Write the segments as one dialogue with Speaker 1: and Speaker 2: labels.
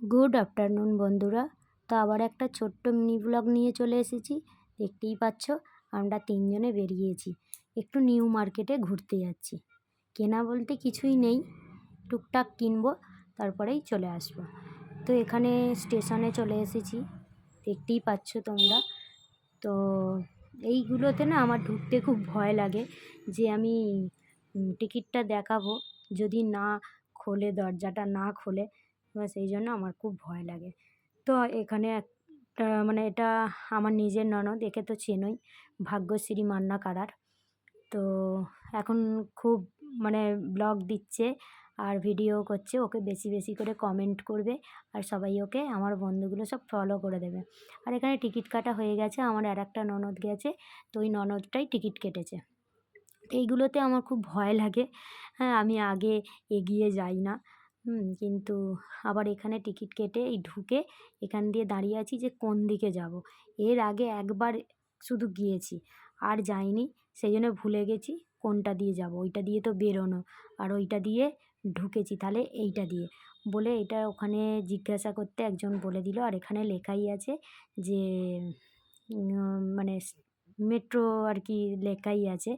Speaker 1: Good afternoon বন্ধুরা। তো আবার একটা ছোট্ট মিনি ব্লগ নিয়ে চলে এসেছি। দেখতেই পাচ্ছ, আমরা তিনজনে বেরিয়েছি। একটু নিউ মার্কেটে ঘুরতে যাচ্ছি। কেনা বলতে কিছুই নেই। টুকটাক কিনবো, তারপরেই চলে আসব। তো এখানে স্টেশনে চলে এসেছি। দেখতেই পাচ্ছ তোমরা। তো এইগুলোতে না আমার ঢুকতে খুব ভয় লাগে যে আমি টিকিটটা দেখাবো। যদি না খোলে, দরজাটা না খোলে এবার সেই জন্য আমার খুব ভয় লাগে। তো এখানে একটা মানে এটা আমার নিজের ননদ, একে তো চেনোই, ভাগ্যশ্রী মান্না কারার। তো এখন খুব মানে ব্লগ দিচ্ছে আর ভিডিও করছে, ওকে বেশি বেশি করে কমেন্ট করবে আর সবাই ওকে, আমার বন্ধুগুলো সব ফলো করে দেবে। আর এখানে টিকিট কাটা হয়ে গেছে, আমার আর একটা ননদ গেছে, তো ওই ননদটাই টিকিট কেটেছে। এইগুলোতে আমার খুব ভয় লাগে। হ্যাঁ আমি আগে এগিয়ে যাই না। হুম, কিন্তু আবার এখানে টিকিট কেটে এই ঢুকে এখান দিয়ে দাঁড়িয়ে আছি যে কোন দিকে যাব। এর আগে একবার শুধু গিয়েছি, আর যাইনি। সেই জন্য ভুলে গেছি কোনটা দিয়ে যাব। ওইটা দিয়ে তো বেরোনো, আর ওইটা দিয়ে ঢুকেছি তাহলে এইটা দিয়ে। বলে এটা ওখানে জিজ্ঞাসা করতে একজন বলে দিল, আর এখানে লেখাই আছে যে মানে মেট্রো আর কি লেখাই আছে।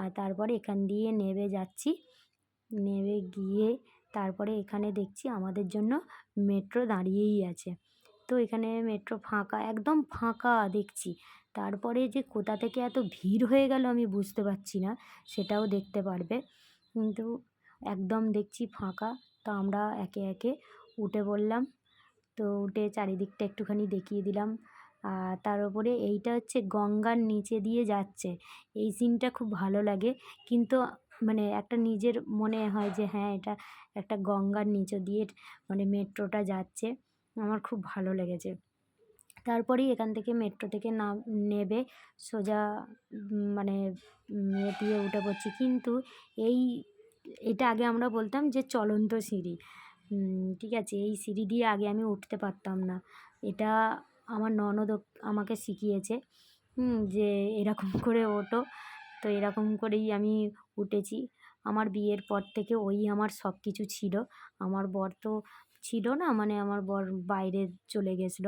Speaker 1: আর তারপরে এখান দিয়ে নেবে যাচ্ছি। নেবে গিয়ে তারপরে এখানে দেখছি আমাদের জন্য মেট্রো দাঁড়িয়েই আছে। তো এখানে মেট্রো ফাঁকা, একদম ফাঁকা দেখছি। তারপরে যে কোথা থেকে এত ভিড় হয়ে গেল আমি বুঝতে পারছি না, সেটাও দেখতে পারবে। কিন্তু একদম দেখছি ফাঁকা, তো আমরা একে একে উঠে পড়লাম। তো উঠে চারিদিকটা একটুখানি দেখিয়ে দিলাম। আর তার উপরে এইটা হচ্ছে গঙ্গার নিচে দিয়ে যাচ্ছে। এই সিনটা খুব ভালো লাগে। কিন্তু মানে একটা নিজের মনে হয় যে হ্যাঁ এটা একটা গঙ্গার নিচ দিয়ে মানে মেট্রোটা যাচ্ছে। আমার খুব ভালো লেগেছে। তারপরেই এখান থেকে মেট্রো থেকে নাম, নেবে সোজা মানে দিয়ে উঠে পড়ছি। কিন্তু এই, এটা আগে আমরা বলতাম যে চলন্ত সিঁড়ি। ঠিক আছে, এই সিঁড়ি দিয়ে আগে আমি উঠতে পারতাম না। এটা আমার ননদ আমাকে শিখিয়েছে যে এরকম করে ওঠো। তো এরকম করেই আমি উঠেছি। আমার বিয়ের পর থেকে ওই আমার সব কিছু ছিল। আমার বর তো ছিল না মানে আমার বর বাইরে চলে গেছিল।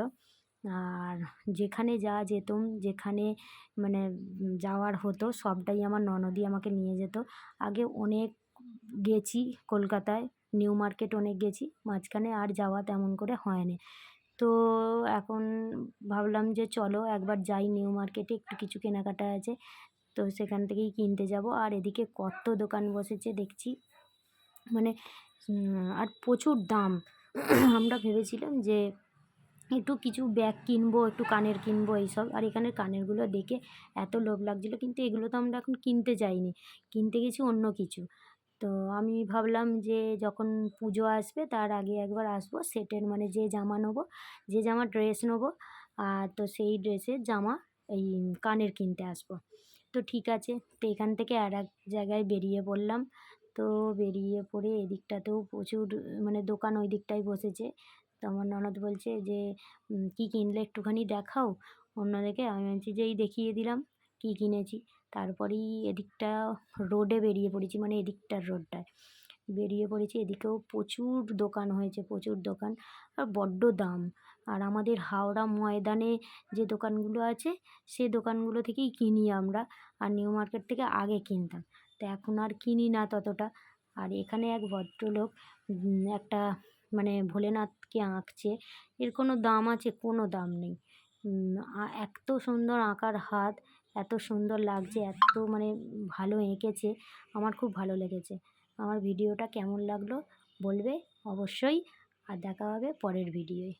Speaker 1: আর যেখানে যা যেতুম, যেখানে মানে যাওয়ার হতো, সবটাই আমার ননদই আমাকে নিয়ে যেত। আগে অনেক গেছি কলকাতায়, নিউ মার্কেট অনেক গেছি, মাঝখানে আর যাওয়া তেমন করে হয়নি। তো এখন ভাবলাম যে চলো একবার যাই, নিউ মার্কেটে একটু কিছু কেনাকাটা আছে। তো সেখান থেকেই কিনতে যাব। আর এদিকে কত দোকান বসেছে দেখছি। মানে আর প্রচুর দাম। আমরা ভেবেছিলাম যে একটু কিছু ব্যাগ কিনবো, একটু কানের কিনবো এইসব। আর এখানে কানেরগুলো দেখে এত লোভ লাগছিল। কিন্তু এগুলো তো আমরা এখন কিনতে যাইনি। কিনতে গেছি অন্য কিছু। তো আমি ভাবলাম যে যখন পুজো আসবে তার আগে একবার আসব। সেটের মানে যে জামা নেব, যে জামা ড্রেস নেব আর তো সেই ড্রেসের জামা এই কানের কিনতে আসব। তো ঠিক আছে, তো এখান থেকে আর এক জায়গায় বেরিয়ে পড়লাম। তো বেরিয়ে পড়ে এদিকটাতেও প্রচুর মানে দোকান ওই দিকটাই বসেছে। তো আমার ননদ বলছে যে কি কিনলে একটুখানি দেখাও? অন্যদিকে আমি বলছি যেই দেখিয়ে দিলাম, কি কিনেছি। তারপরেই এদিকটা রোডে বেরিয়ে পড়েছি মানে এদিকটার রোডটায়। বেরিয়ে পড়েছি। এদিকেও প্রচুর দোকান হয়েছে, প্রচুর দোকান। আর বড্ড দাম। আর আমাদের হাওড়া ময়দানে যে দোকানগুলো আছে, সে দোকানগুলো থেকেই কিনি আমরা। আর নিউ মার্কেট থেকে আগে কিনতাম। তো এখন আর কিনি না ততটা। আর এখানে এক ভদ্রলোক একটা মানে ভোলেনাথকে আঁকছে। এর কোনো দাম আছে? কোনো দাম নেই। এত সুন্দর আঁকার হাত, এত সুন্দর লাগছে, এত মানে ভালো এঁকেছে। আমার খুব ভালো লেগেছে। আমার ভিডিওটা কেমন লাগল বলবে অবশ্যই আর দেখা হবে পরের ভিডিওয়।